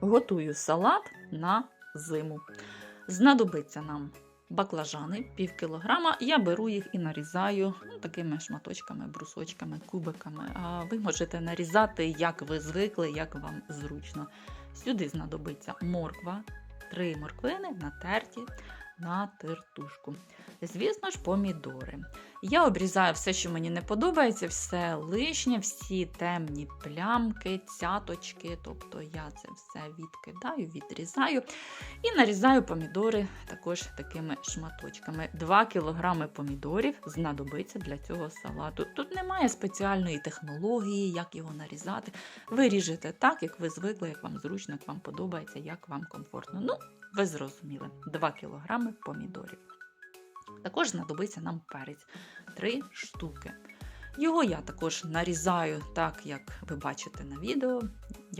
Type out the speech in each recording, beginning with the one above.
Готую салат на зиму. Знадобиться нам баклажани пів кілограма. Я беру їх і нарізаю ну, такими шматочками, брусочками, кубиками. А ви можете нарізати, як ви звикли, як вам зручно. Сюди знадобиться морква, три морквини натерті на тертушку. Звісно ж, помідори. Я обрізаю все, що мені не подобається, все лишнє, всі темні плямки, цяточки. Тобто я це все відкидаю, відрізаю і нарізаю помідори також такими шматочками. 2 кг помідорів знадобиться для цього салату. Тут немає спеціальної технології, як його нарізати. Ви ріжете так, як ви звикли, як вам зручно, як вам подобається, як вам комфортно. Ну, ви зрозуміли, 2 кг помідорів. Також знадобиться нам перець три штуки. Його я також нарізаю так, як ви бачите на відео,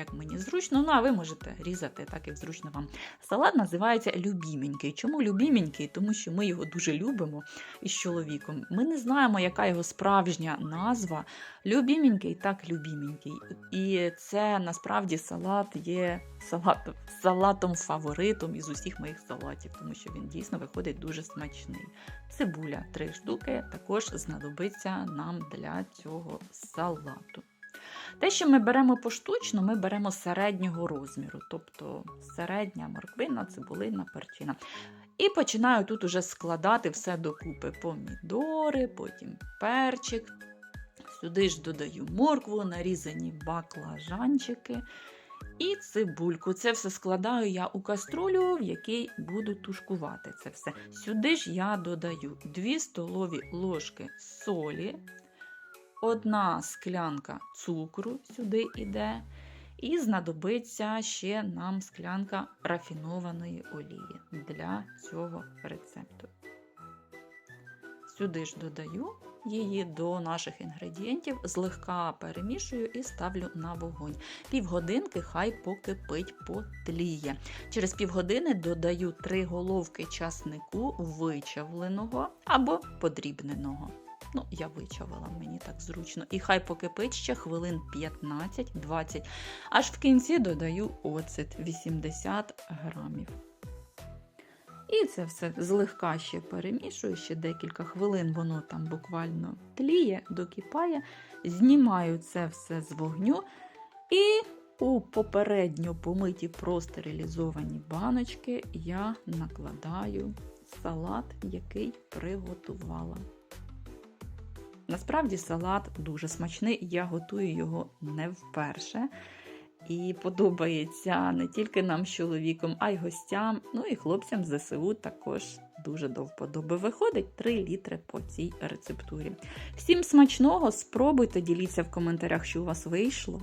як мені зручно. Ну, а ви можете різати так, як зручно вам. Салат називається любіменький. Чому любіменький? Тому що ми його дуже любимо із чоловіком. Ми не знаємо, яка його справжня назва. Любіменький, так любіменький. І це насправді салат є салат, салатом фаворитом із усіх моїх салатів, тому що він дійсно виходить дуже смачний. Цибуля 3 штуки також знадобиться нам для цього салату. Те, що ми беремо поштучно, ми беремо середнього розміру, тобто середня морквина, цибулина, перчина. І починаю тут уже складати все докупи: помідори, потім перчик. Сюди ж додаю моркву, нарізані баклажанчики і цибульку. Це все складаю я у каструлю, в якій буду тушкувати це все. Сюди ж я додаю 2 столові ложки солі, одна склянка цукру сюди йде. І знадобиться ще нам склянка рафінованої олії для цього рецепту. Сюди ж додаю її до наших інгредієнтів, злегка перемішую і ставлю на вогонь. Півгодинки хай покипить, потліє. Через півгодини додаю 3 головки часнику вичавленого або подрібненого. Ну, я вичавила, мені так зручно. І хай покипить ще хвилин 15-20. Аж в кінці додаю оцет 80 грамів. І це все злегка ще перемішую, ще декілька хвилин воно там буквально тліє, докипає. Знімаю це все з вогню і у попередньо помиті простерилізовані баночки я накладаю салат, який приготувала. Насправді салат дуже смачний, я готую його не вперше. І подобається не тільки нам з чоловіком, а й гостям, ну і хлопцям з ЗСУ також дуже до вподоби. Виходить 3 літри по цій рецептурі. Всім смачного, спробуйте, діліться в коментарях, що у вас вийшло.